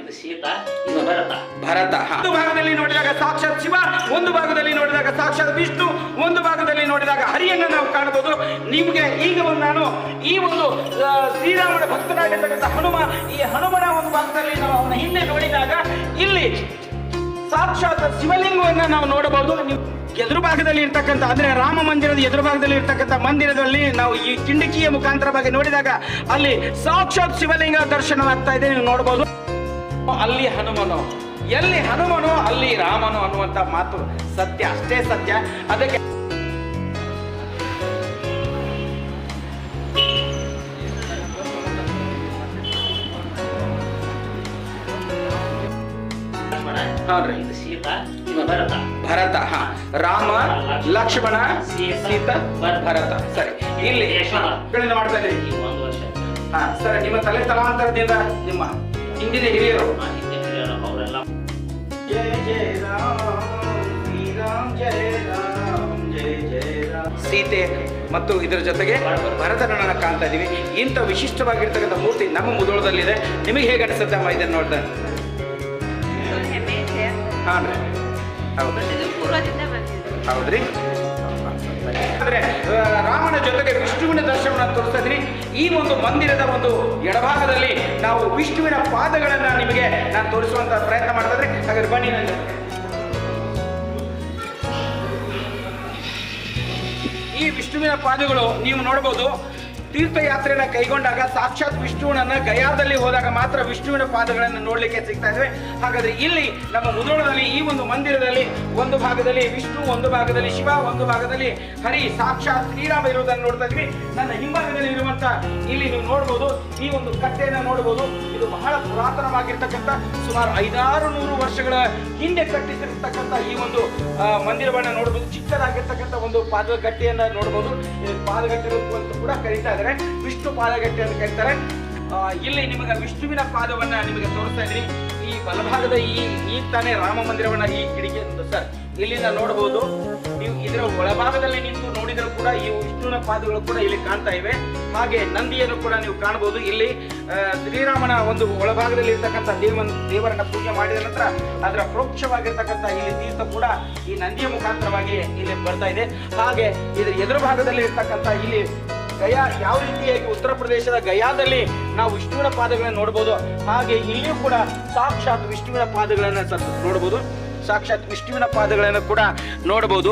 ಇದು ಸೀತಾ ಇದು ಭರತ. ಒಂದು ಭಾಗದಲ್ಲಿ ನೋಡಿದಾಗ ಸಾಕ್ಷಾತ್ ಶಿವ ಒಂದು ಭಾಗದಲ್ಲಿ ನೋಡಿದಾಗ ಸಾಕ್ಷಾತ್ ವಿಷ್ಣು ಒಂದು ಭಾಗದಲ್ಲಿ ನೋಡಿದಾಗ ಹರಿಯನ್ನ ನಾವು ಕಾಣಬಹುದು. ನಿಮಗೆ ಈಗ ಒಂದು ನಾನು ಈ ಒಂದು ಶ್ರೀರಾಮನ ಭಕ್ತನಾಗಿರ್ತಕ್ಕಂಥ ಹನುಮ ಈ ಹನುಮನ ಒಂದು ಭಾಗದಲ್ಲಿ ನಾವು ಅವನ ಹಿಂದೆ ನೋಡಿದಾಗ ಇಲ್ಲಿ ಸಾಕ್ಷಾತ್ ಶಿವಲಿಂಗವನ್ನ ನಾವು ನೋಡಬಹುದು. ನೀವು ಎದುರು ಭಾಗದಲ್ಲಿ ಇರ್ತಕ್ಕಂಥ ಅಂದ್ರೆ ರಾಮ ಮಂದಿರದ ಎದುರು ಭಾಗದಲ್ಲಿ ಇರ್ತಕ್ಕಂಥ ಮಂದಿರದಲ್ಲಿ ನಾವು ಈ ಕಿಂಡಿಕಿಯ ಮುಖಾಂತರವಾಗಿ ನೋಡಿದಾಗ ಅಲ್ಲಿ ಸಾಕ್ಷಾತ್ ಶಿವಲಿಂಗ ದರ್ಶನವಾಗ್ತಾ ಇದೆ ನೀವು ನೋಡಬಹುದು. ಅಲ್ಲಿ ಹನುಮನು. ಎಲ್ಲಿ ಹನುಮನು ಅಲ್ಲಿ ರಾಮನು ಅನ್ನುವಂತ ಮಾತು ಸತ್ಯ ಅಷ್ಟೇ ಸತ್ಯ. ಅದಕ್ಕೆ ಭರತ. ಹ. ರಾಮ ಲಕ್ಷ್ಮಣ ಸೀತಾ ಭರತ. ಸರಿ ಇಲ್ಲಿ ಮಾಡ್ತಾ ವರ್ಷ. ಹಾ ಸರಿ ನಿಮ್ಮ ತಲೆ ತಲಾಂತರದಿಂದ ನಿಮ್ಮ ಹಿಂದಿನ ಹಿರಿಯರು ಹಿಂದಿನ ಹಿಂದೆ ಹಿರಿಯರು ಅವರೆಲ್ಲ. ಜಯ ಜಯ ರಾಮ ಶ್ರೀರಾಮ್ ಜಯ ರಾಮ್ ಜಯ ಜಯ ರಾಮ್ ಸೀತೆ ಮತ್ತು ಇದರ ಜೊತೆಗೆ ಭರತನನ್ನ ಕಾಣ್ತಾ ಇದ್ದೀವಿ ಇಂಥ ವಿಶಿಷ್ಟವಾಗಿರ್ತಕ್ಕಂಥ ಮೂರ್ತಿ ನಮ್ಮ ಮುದೋಳದಲ್ಲಿದೆ. ನಿಮಗೆ ಹೇಗೆ ಅನಿಸುತ್ತೆ ಅಮ್ಮ ಇದನ್ನ ನೋಡ್ತಾ? ಹಾಂ ರೀ. ಹೌದು. ಹೌದ್ರಿ? ಅಂದ್ರೆ ರಾಮನ ಜೊತೆಗೆ ವಿಷ್ಣುವಿನ ದರ್ಶನವನ್ನು ತೋರಿಸ್ತಾ ಇದ್ರಿ. ಈ ಒಂದು ಮಂದಿರದ ಒಂದು ಎಡಭಾಗದಲ್ಲಿ ನಾವು ವಿಷ್ಣುವಿನ ಪಾದಗಳನ್ನು ನಿಮಗೆ ನಾನು ತೋರಿಸುವಂತ ಪ್ರಯತ್ನ ಮಾಡ್ತಾರೆ ಹಾಗಾದ್ರೆ ಬನ್ನಿ ನನ್ನ. ಈ ವಿಷ್ಣುವಿನ ಪಾದಗಳು ನೀವು ನೋಡಬಹುದು ತೀರ್ಥಯಾತ್ರೆಯನ್ನ ಕೈಗೊಂಡಾಗ ಸಾಕ್ಷಾತ್ ವಿಷ್ಣುವನ್ನ ಗಯಾದಲ್ಲಿ ಹೋದಾಗ ಮಾತ್ರ ವಿಷ್ಣುವಿನ ಪಾದಗಳನ್ನು ನೋಡಲಿಕ್ಕೆ ಸಿಗ್ತಾ ಇದ್ದಾವೆ ಹಾಗಾದ್ರೆ ಇಲ್ಲಿ ನಮ್ಮ ಮುದೋಳದಲ್ಲಿ ಈ ಒಂದು ಮಂದಿರದಲ್ಲಿ ಒಂದು ಭಾಗದಲ್ಲಿ ವಿಷ್ಣು, ಒಂದು ಭಾಗದಲ್ಲಿ ಶಿವ, ಒಂದು ಭಾಗದಲ್ಲಿ ಹರಿ, ಸಾಕ್ಷಾತ್ ಶ್ರೀರಾಮ ಇರುವುದನ್ನು ನೋಡ್ತಾ ಇದ್ವಿ. ನನ್ನ ಹಿಂಭಾಗದಲ್ಲಿ ಇರುವಂತ ಇಲ್ಲಿ ನೀವು ನೋಡ್ಬೋದು, ಈ ಒಂದು ಕಟ್ಟೆಯನ್ನು ನೋಡಬಹುದು ಇದು ಬಹಳ ಪುರಾತನವಾಗಿರ್ತಕ್ಕಂಥ, ಸುಮಾರು ಐದಾರು ನೂರು ವರ್ಷಗಳ ಹಿಂದೆ ಕಟ್ಟಿಸಿರ್ತಕ್ಕಂಥ ಈ ಒಂದು ಮಂದಿರವನ್ನು ನೋಡಬಹುದು ಚಿಕ್ಕದಾಗಿರ್ತಕ್ಕಂಥ ಒಂದು ಪಾದಗಟ್ಟೆಯನ್ನ ನೋಡಬಹುದು ಪಾದಗಟ್ಟೆ ಕೂಡ ಕರೀತಾ ಇದ್ದಾರೆ ವಿಷ್ಣು ಪಾದಗಟ್ಟೆ ಅಂತ ಕರೀತಾರೆ ಇಲ್ಲಿ ನಿಮಗೆ ವಿಷ್ಣುವಿನ ಪಾದವನ್ನ ನಿಮಗೆ ತೋರಿಸ್ತಾ ಇದ್ದೀನಿ. ಈ ಬಲಭಾಗದ ಈ ಈ ತಾನೇ ರಾಮ ಮಂದಿರವನ್ನ ಈ ಕಿಡಿಕೆ ಸರ್ ಇಲ್ಲಿಂದ ನೋಡಬಹುದು. ನೀವು ಇದರ ಒಳಭಾಗದಲ್ಲಿ ನಿಂತು ನೋಡಿದರೂ ಕೂಡ ಈ ವಿಷ್ಣುವಿನ ಪಾದಗಳು ಕೂಡ ಇಲ್ಲಿ ಕಾಣ್ತಾ ಇವೆ. ಹಾಗೆ ನಂದಿಯನ್ನು ಕೂಡ ನೀವು ಕಾಣಬಹುದು. ಇಲ್ಲಿ ಶ್ರೀರಾಮನ ಒಂದು ಒಳಭಾಗದಲ್ಲಿ ಇರ್ತಕ್ಕಂಥ ದೇವ ದೇವರನ್ನ ಪೂಜೆ ಮಾಡಿದ ನಂತರ ಅದರ ಪ್ರೋಕ್ಷವಾಗಿರ್ತಕ್ಕಂಥ ಇಲ್ಲಿ ತೀರ್ಥ ಕೂಡ ಈ ನಂದಿಯ ಮುಖಾಂತರವಾಗಿ ಇಲ್ಲಿ ಬರ್ತಾ ಇದೆ. ಹಾಗೆ ಇದರ ಎದುರು ಭಾಗದಲ್ಲಿ ಇರ್ತಕ್ಕಂಥ ಇಲ್ಲಿ ಗಯಾ ಯಾವ ರೀತಿಯಾಗಿ ಉತ್ತರ ಪ್ರದೇಶದ ಗಯಾದಲ್ಲಿ ನಾವು ವಿಷ್ಣುವಿನ ಪಾದಗಳನ್ನು ನೋಡಬಹುದು ಹಾಗೆ ಇಲ್ಲಿಯೂ ಕೂಡ ಸಾಕ್ಷಾತ್ ವಿಷ್ಣುವಿನ ಪಾದಗಳನ್ನು ನೋಡಬಹುದು ಸಾಕ್ಷಾತ್ ವಿಷ್ಣುವಿನ ಪಾದಗಳನ್ನು ಕೂಡ ನೋಡಬಹುದು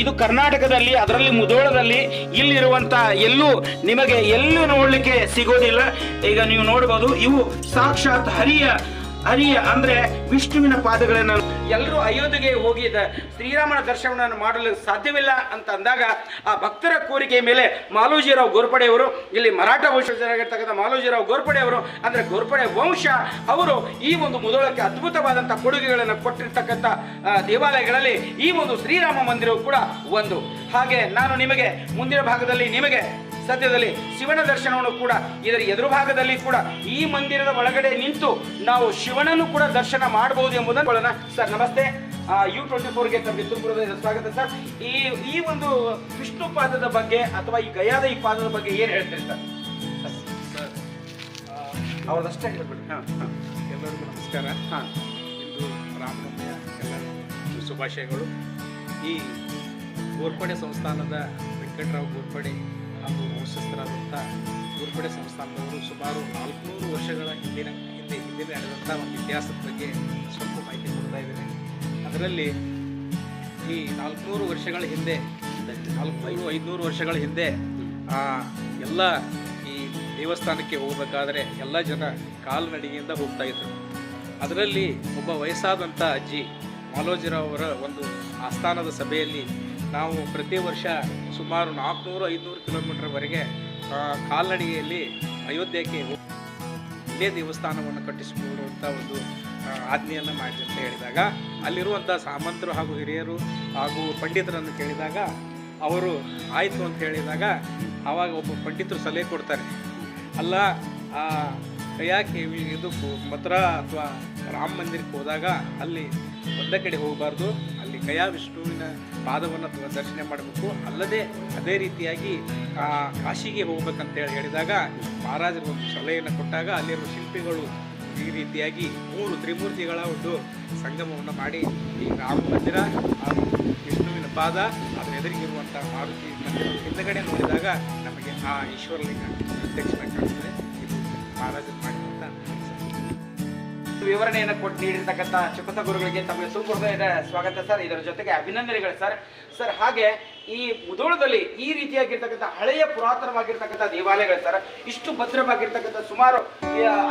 ಇದು ಕರ್ನಾಟಕದಲ್ಲಿ, ಅದರಲ್ಲಿ ಮುದೋಳದಲ್ಲಿ ಇಲ್ಲಿರುವಂತ ಎಲ್ಲೂ ನಿಮಗೆ ಎಲ್ಲೂ ನೋಡ್ಲಿಕ್ಕೆ ಸಿಗೋದಿಲ್ಲ. ಈಗ ನೀವು ನೋಡಬಹುದು ಇವು ಸಾಕ್ಷಾತ್ ಹರಿಯ ಹರಿಯ ಅಂದ್ರೆ ವಿಷ್ಣುವಿನ ಪಾದಗಳನ್ನು ಎಲ್ಲರೂ ಅಯೋಧ್ಯೆಗೆ ಹೋಗಿದ್ದ ಶ್ರೀರಾಮನ ದರ್ಶನವನ್ನು ಮಾಡಲು ಸಾಧ್ಯವಿಲ್ಲ ಅಂತ ಅಂದಾಗ ಆ ಭಕ್ತರ ಕೋರಿಕೆ ಮೇಲೆ ಮಾಲೋಜಿರಾವ್ ಗೋರ್ಪಡೆಯವರು ಇಲ್ಲಿ ಮರಾಠ ವಂಶಜರಾಗಿರ್ತಕ್ಕಂಥ ಮಾಲೋಜಿರಾವ್ ಗೋರ್ಪಡೆಯವರು ಅಂದ್ರೆ ಗೋರ್ಪಡೆ ವಂಶ, ಅವರು ಈ ಒಂದು ಮುದೋಳಕ್ಕೆ ಅದ್ಭುತವಾದಂಥ ಕೊಡುಗೆಗಳನ್ನು ಕೊಟ್ಟಿರ್ತಕ್ಕಂಥ ದೇವಾಲಯಗಳಲ್ಲಿ ಈ ಒಂದು ಶ್ರೀರಾಮ ಮಂದಿರವು ಕೂಡ ಒಂದು. ಹಾಗೆ ನಾನು ನಿಮಗೆ ಮುಂದಿನ ಭಾಗದಲ್ಲಿ ನಿಮಗೆ ಸದ್ಯದಲ್ಲಿ ಶಿವನ ದರ್ಶನವನ್ನು ಕೂಡ ಇದರ ಎದುರು ಭಾಗದಲ್ಲಿ ಕೂಡ ಈ ಮಂದಿರದ ಒಳಗಡೆ ನಿಂತು ನಾವು ಶಿವನನ್ನು ಕೂಡ ದರ್ಶನ ಮಾಡಬಹುದು ಎಂಬುದನ್ನು. ಸರ್ ನಮಸ್ತೆ. ಯು ಟ್ವೆಂಟಿ ಫೋರ್ಗೆ ತಮಗೆ ತುಂಬ ಸ್ವಾಗತ ಸರ್. ಈ ಈ ಒಂದು ವಿಷ್ಣು ಪಾದದ ಬಗ್ಗೆ ಅಥವಾ ಈ ಗಯಾದ ಈ ಪಾದದ ಬಗ್ಗೆ ಏನು ಹೇಳ್ತೀರಿ ಸರ್? ಅವ್ರದಷ್ಟೇ ಹೇಳ್ಬಿಡಿ. ಹಾಂ ಹಾಂ. ಎಲ್ಲರಿಗೂ ನಮಸ್ಕಾರ. ಹಾಂ. ಇಂದು ರಾಮನವಮಿಯ ಎಲ್ಲ ಶುಭಾಶಯಗಳು. ಈ ಗೋರ್ಪಡೆ ಸಂಸ್ಥಾನದ ವೆಂಕಟರಾವ್ ಗೋರ್ಪಡೆ ಹಾಗೂ ವಂಶಸ್ಥರಾದಂಥ ಗುರುಪಡೆ ಸಂಸ್ಥಾನದವರು ಸುಮಾರು ನಾಲ್ಕುನೂರು ವರ್ಷಗಳ ಹಿಂದಿನ ಹಿಂದೆ ಹಿಂದಿನ ನಡೆದಂಥ ಒಂದು ಇತಿಹಾಸದ ಬಗ್ಗೆ ಸ್ವಲ್ಪ ಮಾಹಿತಿ ಕೊಡ್ತಾ ಇದ್ದೇನೆ. ಅದರಲ್ಲಿ ಈ ನಾಲ್ಕುನೂರು ವರ್ಷಗಳ ಹಿಂದೆ, ನಾಲ್ಕುನೂರು, ಐದುನೂರು ವರ್ಷಗಳ ಹಿಂದೆ, ಆ, ಎಲ್ಲ ಈ ದೇವಸ್ಥಾನಕ್ಕೆ ಹೋಗಬೇಕಾದ್ರೆ ಎಲ್ಲ ಜನ ಕಾಲ್ನಡಿಗೆಯಿಂದ ಹೋಗ್ತಾ ಇದ್ರು. ಅದರಲ್ಲಿ ಒಬ್ಬ ವಯಸ್ಸಾದಂಥ ಅಜ್ಜಿ ಮಾಲೋಜಿರಾವ್ ಅವರ ಒಂದು ಆಸ್ಥಾನದ ಸಭೆಯಲ್ಲಿ ನಾವು ಪ್ರತಿ ವರ್ಷ ಸುಮಾರು ನಾಲ್ಕುನೂರು ಐದುನೂರು ಕಿಲೋಮೀಟರ್ವರೆಗೆ ಕಾಲ್ನಡಿಗೆಯಲ್ಲಿ ಅಯೋಧ್ಯೆಗೆ ಇಲ್ಲೇ ದೇವಸ್ಥಾನವನ್ನು ಕಟ್ಟಿಸಿಕೊಳ್ಳುವಂಥ ಒಂದು ಆಜ್ಞೆಯನ್ನು ಮಾಡಿದೆ ಅಂತ ಹೇಳಿದಾಗ ಅಲ್ಲಿರುವಂಥ ಸಾಮಂತರು ಹಾಗೂ ಹಿರಿಯರು ಹಾಗೂ ಪಂಡಿತರನ್ನು ಕೇಳಿದಾಗ ಅವರು ಆಯಿತು ಅಂತ ಹೇಳಿದಾಗ ಆವಾಗ ಒಬ್ಬ ಪಂಡಿತರು ಸಲಹೆ ಕೊಡ್ತಾರೆ. ಅಲ್ಲ ಆ, ಯಾಕೆ ಇದು ಮಥುರಾ ಅಥವಾ ರಾಮ ಮಂದಿರಕ್ಕೆ ಹೋದಾಗ ಅಲ್ಲಿ ಒಂದೇ ಕಡೆ ಹೋಗಬಾರ್ದು. ಗಯಾ ವಿಷ್ಣುವಿನ ಪಾದವನ್ನು ದರ್ಶನ ಮಾಡಬೇಕು. ಅಲ್ಲದೆ ಅದೇ ರೀತಿಯಾಗಿ ಕಾಶಿಗೆ ಹೋಗ್ಬೇಕಂತ ಹೇಳಿ ಹೇಳಿದಾಗ ಮಹಾರಾಜರು ಒಂದು ಸಲಹೆಯನ್ನು ಕೊಟ್ಟಾಗ ಅಲ್ಲಿರುವ ಶಿಲ್ಪಿಗಳು ಈ ರೀತಿಯಾಗಿ ಮೂರು ತ್ರಿಮೂರ್ತಿಗಳ ಒಂದು ಸಂಗಮವನ್ನು ಮಾಡಿ ಈ ರಾಮ ಮಂದಿರ ಹಾಗೂ ವಿಷ್ಣುವಿನ ಪಾದ, ಅದರ ಎದುರಿಗಿರುವಂಥ ಮಾರುತಿ ಮಂದಿರ ಹಿಂದಗಡೆ ನೋಡಿದಾಗ ನಮಗೆ ಆ ಈಶ್ವರಲಿಂಗ ಪ್ರತ್ಯಕ್ಷ ಕಾಣ್ತದೆ ಇದು ಮಹಾರಾಜರು ಮಾಡಿದಂಥ ವಿವರಣೆಯನ್ನು ಕೊಟ್ಟು ನೀಡಿರ್ತಕ್ಕಂಥ ಚಿಕ್ಕತ ಗುರುಗಳಿಗೆ ತಮಗೆ ತುಂಬ ಹೃದಯದ ಸ್ವಾಗತ ಸರ್. ಇದರ ಜೊತೆಗೆ ಅಭಿನಂದನೆಗಳು ಸರ್. ಸರ್ ಹಾಗೆ ಈ ಮುದೋಳದಲ್ಲಿ ಈ ರೀತಿಯಾಗಿರ್ತಕ್ಕಂಥ ಹಳೆಯ ಪುರಾತನವಾಗಿರ್ತಕ್ಕಂಥ ದೇವಾಲಯಗಳು ಸರ್ ಇಷ್ಟು ಭದ್ರವಾಗಿರ್ತಕ್ಕಂಥ ಸುಮಾರು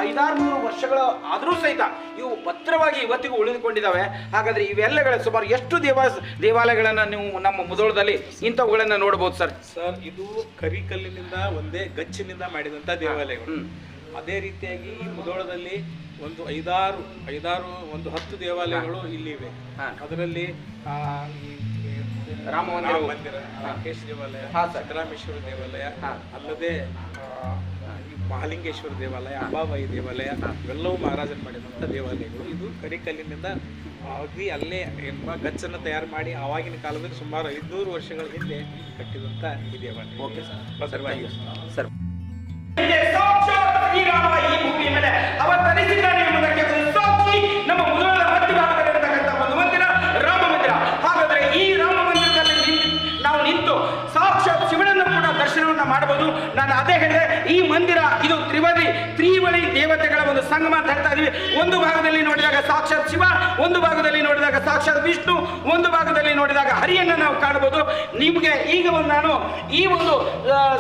ಐದಾರು ನೂರು ವರ್ಷಗಳ ಆದರೂ ಸಹಿತ ಇವು ಭದ್ರವಾಗಿ ಇವತ್ತಿಗೂ ಉಳಿದುಕೊಂಡಿದ್ದಾವೆ. ಹಾಗಾದ್ರೆ ಇವೆಲ್ಲಗಳ ಸುಮಾರು ಎಷ್ಟು ದೇವಾ ದೇವಾಲಯಗಳನ್ನು ನೀವು ನಮ್ಮ ಮುದೋಳದಲ್ಲಿ ಇಂಥವುಗಳನ್ನು ನೋಡ್ಬೋದು ಸರ್? ಸರ್ ಇದು ಕರಿಕಲ್ಲಿನಿಂದ ಒಂದೇ ಗಚ್ಚಿನಿಂದ ಮಾಡಿದಂಥ ದೇವಾಲಯಗಳು. ಅದೇ ರೀತಿಯಾಗಿ ಈ ಮುಧೋಳದಲ್ಲಿ ಒಂದು ಐದಾರು ಐದಾರು ಒಂದು ಹತ್ತು ದೇವಾಲಯಗಳು ಇಲ್ಲಿ ಇವೆ ಅದರಲ್ಲಿ ರಾಮ ಮಂದಿರ. ರಾಕೇಶ್ ದೇವಾಲಯ. ಸಿದ್ದರಾಮೇಶ್ವರ ದೇವಾಲಯ. ಅಲ್ಲದೆ ಈ ಮಹಾಲಿಂಗೇಶ್ವರ ದೇವಾಲಯ ಅಂಬಾಬಾಯಿ ದೇವಾಲಯ ಇವೆಲ್ಲವೂ ಮಹಾರಾಜರು ಮಾಡಿದಂಥ ದೇವಾಲಯಗಳು. ಇದು ಕರಿಕಲ್ಲಿನಿಂದ ಆಗಿ ಅಲ್ಲೇ ಎಂಬ ಗಚ್ಚನ್ನು ತಯಾರು ಮಾಡಿ ಆವಾಗಿನ ಕಾಲದಲ್ಲಿ ಸುಮಾರು ಐದುನೂರು ವರ್ಷಗಳ ಹಿಂದೆ ಕಟ್ಟಿದಂಥ ಈ ದೇವಾಲಯ. Okay sir. ಸರ್. ಈ ಭೂಮಿಯ ಮೇಲೆ ಸಂಗಮ ಅಂತ ಹೇಳ್ತಾ ಇದೀವಿ. ಒಂದು ಭಾಗದಲ್ಲಿ ನೋಡಿದಾಗ ಸಾಕ್ಷಾತ್ ಶಿವ, ಒಂದು ಭಾಗದಲ್ಲಿ ನೋಡಿದಾಗ ಸಾಕ್ಷಾತ್ ವಿಷ್ಣು, ಒಂದು ಭಾಗದಲ್ಲಿ ನೋಡಿದಾಗ ಹರಿಯನ್ನ ನಾವು ಕಾಣಬಹುದು. ನಿಮಗೆ ಈಗ ಒಂದು ನಾನು ಈ ಒಂದು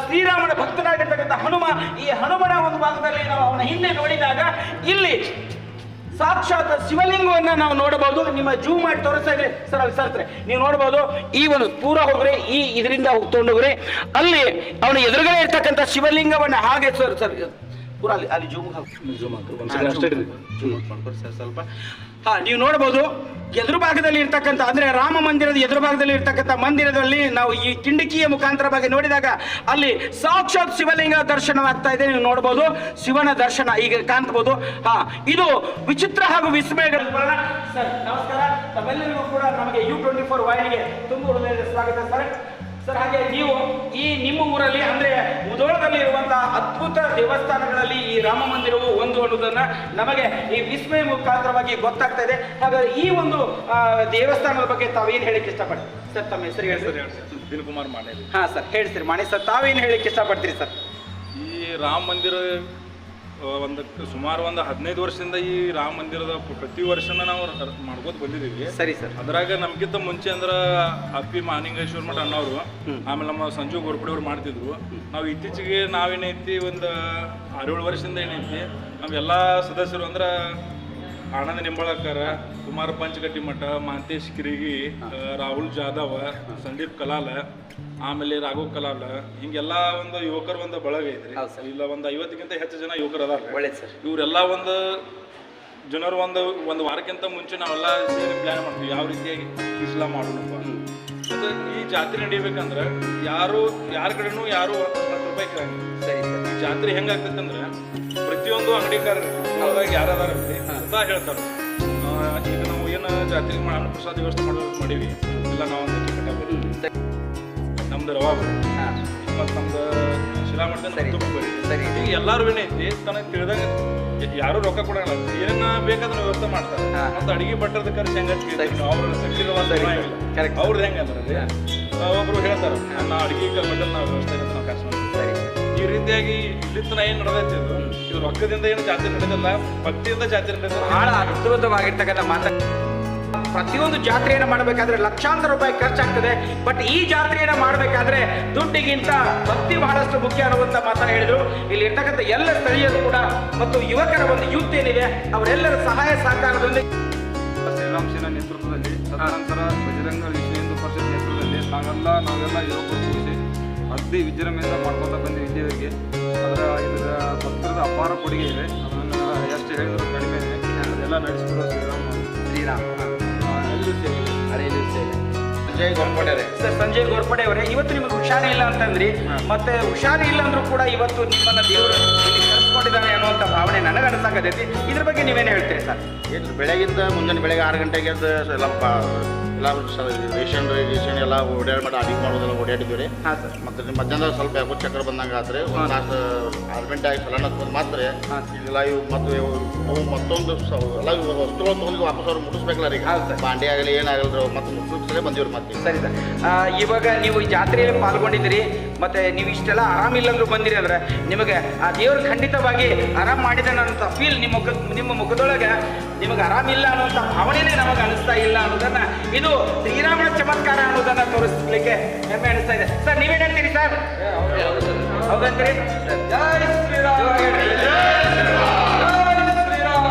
ಶ್ರೀರಾಮನ ಭಕ್ತನಾಗಿರ್ತಕ್ಕಂಥ ಹನುಮ, ಈ ಹನುಮನ ಒಂದು ಭಾಗದಲ್ಲಿ ನಾವು ಅವನ ಹಿಂದೆ ನೋಡಿದಾಗ ಇಲ್ಲಿ ಸಾಕ್ಷಾತ್ ಶಿವಲಿಂಗವನ್ನ ನಾವು ನೋಡಬಹುದು. ನಿಮ್ಮ ಜೂಮ್ ಮಾಡಿ ತೋರಿಸ್ತಾ ಇದೆ ಸರ್, ಅಲ್ಲಿ ಸರ್ತ್ರೆ ನೀವು ನೋಡಬಹುದು. ಈ ಒಂದು ಪೂರ ಹೋಗ್ರಿ, ಈ ಇದರಿಂದ ಹೋಗ್ರಿ ಅಲ್ಲಿ ಅವನ ಎದುರುಗಡೆ ಇರ್ತಕ್ಕಂಥ ಶಿವಲಿಂಗವನ್ನ ಹಾಗೆ ಸರ್ ಸರ್ ಪೂರ ಅಲ್ಲಿ ಅಲ್ಲಿ ಜೂಮ್ ಜೂಮ್ ಮಾಡ್ಕೊಡಿ ಸರ್ ಸ್ವಲ್ಪ. ಹಾ ನೀವು ನೋಡಬಹುದು ಎದುರು ಭಾಗದಲ್ಲಿ ಇರ್ತಕ್ಕಂಥ ಅಂದ್ರೆ ರಾಮ ಮಂದಿರದ ಎದುರು ಭಾಗದಲ್ಲಿ ಇರ್ತಕ್ಕಂಥ ಮಂದಿರದಲ್ಲಿ ನಾವು ಈ ಕಿಂಡಕಿಯ ಮುಖಾಂತರ ಬಗ್ಗೆ ನೋಡಿದಾಗ ಅಲ್ಲಿ ಸಾಕ್ಷಾತ್ ಶಿವಲಿಂಗ ದರ್ಶನವಾಗ್ತಾ ಇದೆ. ನೀವು ನೋಡಬಹುದು ಶಿವನ ದರ್ಶನ ಈಗ ಕಾಣ್ಬೋದು. ಹಾ ಇದು ವಿಚಿತ್ರ ಹಾಗೂ ವಿಸ್ಮಯಗಳ ಸರ್ ನಮಸ್ಕಾರ. ತಮ್ಮೆಲ್ಲರಿಗೂ ಕೂಡ ನಮಗೆ ಯು ಟ್ವೆಂಟಿ ಫೋರ್ ತುಂಬ ಹೃದಯದ ಸ್ವಾಗತ ಸರ್. ಸರ್ ಹಾಗೆ ನೀವು ಈ ನಿಮ್ಮ ಊರಲ್ಲಿ ಅಂದ್ರೆ ಮುದೋಳದಲ್ಲಿ ಇರುವಂತಹ ಅದ್ಭುತ ದೇವಸ್ಥಾನಗಳಲ್ಲಿ ಈ ರಾಮ ಮಂದಿರವು ಒಂದು ಅನ್ನೋದನ್ನ ನಮಗೆ ಈ ವಿಸ್ಮಯ ಮುಖಾಂತರವಾಗಿ ಗೊತ್ತಾಗ್ತಾ ಇದೆ. ಹಾಗಾದ್ರೆ ಈ ಒಂದು ದೇವಸ್ಥಾನದ ಬಗ್ಗೆ ತಾವೇನು ಹೇಳಿಕ್ಕೆ ಇಷ್ಟಪಡ್ತೀರಿ? ಸರ್ ತಮ್ಮ ಹೆಸರು ಹೇಳಿ. ಸರ್ ದಿಲ್ ಕುಮಾರ್ ಮಾಡೇರಿ ಹಾ ಸರ್ ಹೇಳ್ತೀರಿ ಮಾಣಿ ಸರ್ ತಾವೇನು ಹೇಳಿಕ್ಕೆ ಇಷ್ಟಪಡ್ತೀರಿ ಸರ್? ಈ ರಾಮ ಮಂದಿರ ಒಂದು ಸುಮಾರು ಒಂದು ಹದಿನೈದು ವರ್ಷದಿಂದ ಈ ರಾಮ ಮಂದಿರದ ಪ್ರತಿ ವರ್ಷನ ನಾವು ಮಾಡ್ಕೋತ ಬಂದಿದ್ದೀವಿ. ಸರಿ ಸರ್. ಅದ್ರಾಗ ನಮ್ಗಿಂತ ಮುಂಚೆ ಅಂದ್ರ ಅಪ್ಪಿ ಮಾನಿಂಗೇಶ್ವರ ಮಠ ಅನ್ನೋರು ಆಮೇಲೆ ನಮ್ಮ ಸಂಜು ಗೋರ್ಪಡೆ ಅವ್ರು ಮಾಡ್ತಿದ್ರು. ನಾವು ಇತ್ತೀಚೆಗೆ ನಾವೇನೈತಿ ಒಂದು ಆರೇಳು ವರ್ಷದಿಂದ ಏನೈತಿ ನಾವೆಲ್ಲ ಸದಸ್ಯರು ಅಂದ್ರ ಆನಂದ ನಿಂಬಳಕರ ಕುಮಾರ ಪಂಚಗಟ್ಟಿ ಮಠ ಮಹಂತೇಶ್ ಕಿರಿಗಿ ರಾಹುಲ್ ಜಾಧವ್ ಸಂದೀಪ್ ಕಲಾಲ ಆಮೇಲೆ ರಾಘು ಕಲಾಲ ಹಿಂಗೆಲ್ಲ ಒಂದು ಯುವಕರ ಒಂದು ಬಳಗ ಐತ್ರಿ. ಇಲ್ಲ ಒಂದು ಐವತ್ತಕ್ಕಿಂತ ಹೆಚ್ಚು ಜನ ಯುವಕರು ಅದಾರ. ಒಳ್ಳೇದು ಸರ್. ಇವರೆಲ್ಲ ಒಂದು ಜನರು ಒಂದು ಒಂದು ವಾರಕ್ಕಿಂತ ಮುಂಚೆ ನಾವೆಲ್ಲ ಸೇರಿ ಪ್ಲಾನ್ ಮಾಡ್ತೀವಿ. ಯಾವ ರೀತಿಯಾಗಿ ಇಸ್ಲಾಂ ಮಾಡೋಣಪ್ಪ. ಅದು ಈ ಜಾತ್ರೆ ನಡೀಬೇಕಂದ್ರೆ ಯಾರು ಯಾರ ಕಡೆನೂ ಯಾರು ಹತ್ತು ರೂಪಾಯಿ ಈ ಜಾತ್ರೆ ಹೆಂಗಾಗ್ತೈತಂದ್ರೆ ಪ್ರತಿಯೊಂದು ಅಂಗಡಿಕಾರರು ಯಾರದಾರ ಅಂತ ಹೇಳ್ತಾರೆ. ಈಗ ನಾವು ಏನು ಜಾತ್ರೆಗೆ ಮಾಡಿ ಅನ್ನಪ್ರಸಾದ ವ್ಯವಸ್ಥೆ ಮಾಡೋದು ಮಾಡೀವಿ. ಇಲ್ಲ ನಾವು ಒಂದು ನಮ್ದು ರವಾ ಹಾ. ಮತ್ತು ನಮ್ದು ಶಿಲಾಮಠದ ಸರಿ. ಬರೀ ಸರಿ. ಈಗ ಎಲ್ಲಾರು ಏನೈತಿ ತನಗೆ ತಿಳಿದಾಗ ಯಾರು ರೊಕ್ಕ ಕೊಡಲ್ಲ ಏನ ಬೇಕಾದ್ರೆ ವ್ಯವಸ್ಥೆ ಮಾಡ್ತಾರೆ. ಹಾ. ಮತ್ತೆ ಅಡಿಗೆ ಭಟ್ಟರದ ಖರ್ಚು ಹೆಂಗ ಸರಿ. ಅವ್ರ ಸಕ್ರಿಯವಾದ ಸರಿ. Correct. ಅವ್ರದ್ದು ಹೆಂಗಂದ್ರೆ ಒಬ್ರು ಹೇಳ್ತಾರೆ ನಾ ಅಡಿಗೆ ಭಟ್ಟದ ನಾವು ವ್ಯವಸ್ಥೆ ಇರುತ್ತೆ ನಾವು ಖರ್ಚು ಮಾಡ್ತೀವಿ. ಸರಿ. ಈ ರೀತಿಯಾಗಿ ಇಲ್ಲಿತನ ಏನ್ ನಡೆದೈತಿ ಇದು? ಇದು ರೊಕ್ಕದಿಂದ ಏನು ಜಾತ್ರೆ ನಡೆದಿಲ್ಲ ಭಕ್ತಿಯಿಂದ ಜಾತ್ರೆ ನಡೆದಿಲ್ಲ. ಬಹಳ ಅದ್ಭುತವಾಗಿರ್ತಕ್ಕಂಥ ಮಾತ ಪ್ರತಿಯೊಂದು ಜಾತ್ರೆಯನ್ನು ಮಾಡಬೇಕಾದ್ರೆ ಲಕ್ಷಾಂತರ ರೂಪಾಯಿ ಖರ್ಚಾಗ್ತದೆ. ಬಟ್ ಈ ಜಾತ್ರೆಯನ್ನು ಮಾಡಬೇಕಾದ್ರೆ ದುಡ್ಡಿಗಿಂತ ಭಕ್ತಿ ಬಹಳಷ್ಟು ಮುಖ್ಯ ಅನ್ನುವಂಥ ಮಾತನ್ನ ಹೇಳಿದರು. ಇಲ್ಲಿ ಇರ್ತಕ್ಕಂಥ ಎಲ್ಲ ಸ್ಥಳೀಯರು ಕೂಡ ಮತ್ತು ಯುವಕರ ಒಂದು ಯೂತ್ ಏನಿದೆ ಅವರೆಲ್ಲರ ಸಹಾಯ ಸಹಕಾರದೊಂದಿಗೆ ಶ್ರೀರಾಮ್ ಸೇನಾ ನೇತೃತ್ವದಲ್ಲಿ ತದನಂತರ ಬಜರಂಗ ವಿಶ್ವ ಹಿಂದೂ ಪರಿಷತ್ ನೇತೃತ್ವದಲ್ಲಿ ನಾವೆಲ್ಲ ನಾವೆಲ್ಲ ಯುವಕರು ಕೂಡಿಸಿ ಅಗ್ದಿ ವಿಜೃಂಭಣೆಯಿಂದ ಮಾಡ್ಕೊತಾ ಬಂದಿವಿ ಇಲ್ಲಿವರೆಗೆ. ಅದರ ಇದರ ಭಕ್ತರದ ಅಪಾರ ಕೊಡುಗೆ ಇದೆ. ಅದನ್ನು ಎಷ್ಟು ಹೇಳಿದ್ರು ಕಡಿಮೆ ಇದೆ. ಅದೆಲ್ಲ ನಡೆಸಿದ್ರು ಶ್ರೀರಾಮ್. ಶ್ರೀರಾಮ್. ಸಂಜಯ್ ಗೋರ್ಪಡೆ ಸರ್ ಸಂಜಯ್ ಗೋರ್ಪಡೆ ಅವರೇ ಇವತ್ತು ನಿಮಗೆ ಹುಷಾರಿ ಇಲ್ಲ ಅಂತಂದ್ರಿ ಮತ್ತೆ ಹುಷಾರಿ ಇಲ್ಲ ಅಂದ್ರೂ ಕೂಡ ಇವತ್ತು ನಿಮ್ಮನ್ನ ದೇವರು ಕರೆಸ್ಕೊಂಡಿದ್ದಾನೆ ಅನ್ನುವಂಥ ಭಾವನೆ ನನಗೆ ಅನಿಸಾಕತೈತಿ ಇದ್ರ ಬಗ್ಗೆ ನೀವೇನು ಹೇಳ್ತೀರಿ ಸರ್? ಏನು ಬೆಳಗಿಂದ ಮುಂಜಾನೆ ಬೆಳಗ್ಗೆ ಆರು ಗಂಟೆಗೆ ಎಲ್ಲ ರೇಷನ್ ರೇಷನ್ ಎಲ್ಲ ಓಡಾಡಿ ಮಾಡಿ ಅಡಿಗೆ ಮಾಡೋದೆಲ್ಲ ಓಡಾಡಿದ್ವಿ ರೀ ಹಾಂ ಸರ್. ಮತ್ತು ನಿಮ್ಮ ಮಧ್ಯಾಹ್ನ ಸ್ವಲ್ಪ ಯಾಕೋ ಚಕ್ರ ಬಂದಂಗೆ ಆದ್ರೆ ಒಂದು ಅರ್ಜೆಂಟ್ ಆಗಿ ಸಲನ ಬಂದು ಮಾತ್ರ. ಇಲ್ಲ ಇವು ಮತ್ತು ಅವು ಮತ್ತೊಂದು ಎಲ್ಲ ವಸ್ತುಗಳು ತೊಗೊಂಡು ವಾಪಸ್ ಅವ್ರು ಮುಟ್ಟಿಸ್ಬೇಕಲ್ಲ ರೀ. ಬಾಂಡೆ ಆಗಲಿ ಏನಾಗಲ್ಲ ಮತ್ತೆ ಮುಟ್ಟಿಸಲೇ ಬಂದಿವ್ರಿ ಮತ್ತೆ. ಸರಿ ಸರ್. ಇವಾಗ ನೀವು ಜಾತ್ರೆಯಲ್ಲಿ ಪಾಲ್ಗೊಂಡಿದ್ದೀರಿ ಮತ್ತೆ ನೀವು ಇಷ್ಟೆಲ್ಲ ಆರಾಮಿಲ್ಲಂದ್ರೂ ಬಂದಿರಿ ಅಂದ್ರೆ ನಿಮಗೆ ಆ ದೇವರು ಖಂಡಿತವಾಗಿ ಆರಾಮ್ ಮಾಡಿದ ಅನ್ನೋಂಥ ಫೀಲ್ ನಿಮ್ಮ ಮುಖ ನಿಮ್ಮ ಮುಖದೊಳಗೆ ನಿಮಗೆ ಆರಾಮಿಲ್ಲ ಅನ್ನೋಂಥ ಭಾವನೆನೇ ನಮಗೆ ಅನಿಸ್ತಾ ಇಲ್ಲ ಅನ್ನೋದನ್ನ ಇದು ಇದು ಶ್ರೀರಾಮನ ಚಮತ್ಕಾರ ಅನ್ನೋದನ್ನ ತೋರಿಸ್ಲಿಕ್ಕೆ ಹೆಮ್ಮೆ ಅನಿಸ್ತಾ ಇದೆ. ಸರ್ ನೀವೇನ್ ಹೇಳ್ತೀರಿ ಸರ್? ಹೌದಂತೀರಿ. ಜೈ ಶ್ರೀರಾಮ. ಜೈ ಶ್ರೀರಾಮ.